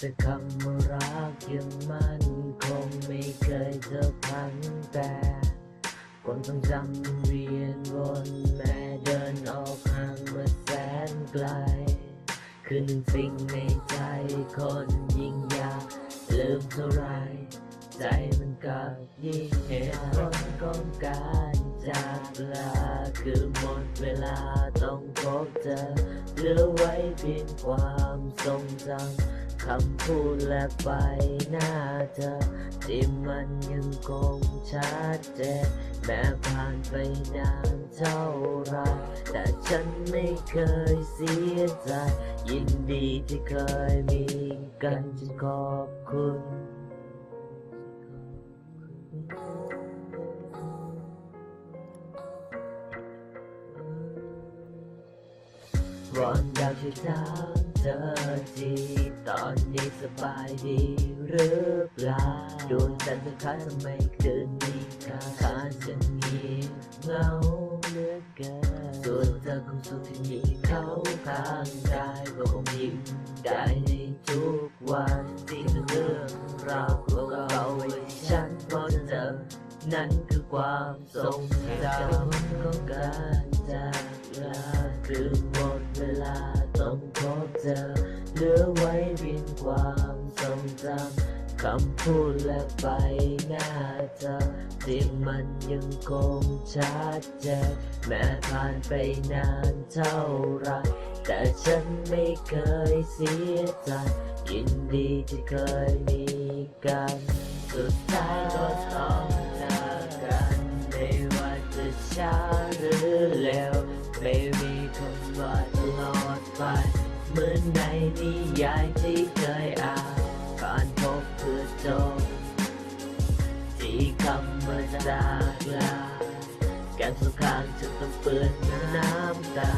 แต่คำว่ารักยังมันคงไม่เคยจอครั้งแต่คนต้องจำเวียนวนแม้เดินออกห่างมื่อแสนไกล คือหนึ่งสิ่งในใจคนยิ่งอยากลืมเท่าไร ใจมันกับยิ่งเหตุผลของการจากลาคือหมดเวลาต้องพบเจอเหลือไว้เพียงความทรงจำ คำพูดและใบหน้าเธอ ที่มันยังคงชัดเจนแม้ผ่านไปนานเท่าไรแต่ฉันไม่เคยเสียใจ ยินดีที่เคยมีกันจึงขอบคุณ วอนอยากจะถามเธอทีตอนนี้สบายดีหรือเปล่าดวงจันทร์จะค้าทำไมคืนนี้ค่าขาฉันเงียบเหงาเหลือเกินส่วนเธอคงสุขที่มีเขาข้างกายก็คงยิ้มได้ในทุกวันที่เรื่องราวของเราไว้ฉันพอจะเจอนั่นคือความทรงจำของการจากลาคือหมด เวลาต้องพบเจอเหลือไว้เพียงความทรงจำคำพูดและใบหน้าเธอที่มันยังคงชัดเจนแม้ผ่านไปนานเท่าไรแต่ฉันไม่เคยเสียใจยินดีที่เคยมีกันสุดท้ายก็ต้องจากกันไม่ว่าจะช้าหรือเร็ว มือนในนิยายที่เคยอ่านผ่านพบเพื่อจบที่คำว่าจากลาการสองข้างฉันต้องเปื้อนน้ำตา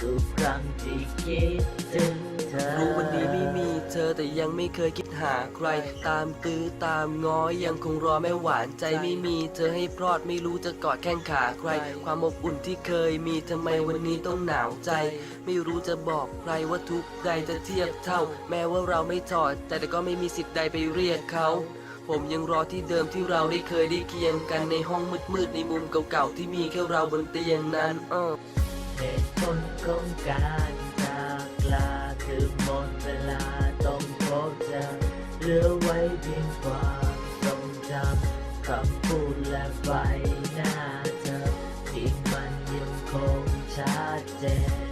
ทุกครั้งที่คิดถึง รู้วันนี้ไม่มีเธอแต่ยังไม่เคยคิดหาใคร ตามตื้อตามง้อยังคงรอแม่หวานใจไม่มี เธอให้พรอดไม่รู้จะกอดแข้งขาใคร ความอบอุ่นที่เคยมีทำไมวันนี้ต้องหนาวใจ ไม่รู้จะบอกใครว่าทุกใดจะเทียบเท่า แม้ว่าเราไม่ถอด แต่แต่ก็ไม่มีสิทธิ์ใดไปเรียกเขาผมยังรอที่เดิมที่เราได้เคยได้เคียงกันในห้องมืดๆในมุมเก่าๆที่มีแค่เราบนเตียงนั้นเออเหตุผลของการจาก ลาคือหมดเวลาต้องพบเธอเหลือไว้เพียงความทรงจำคำพูดและใบหน้าเธอที่มันยังคงชัดเจน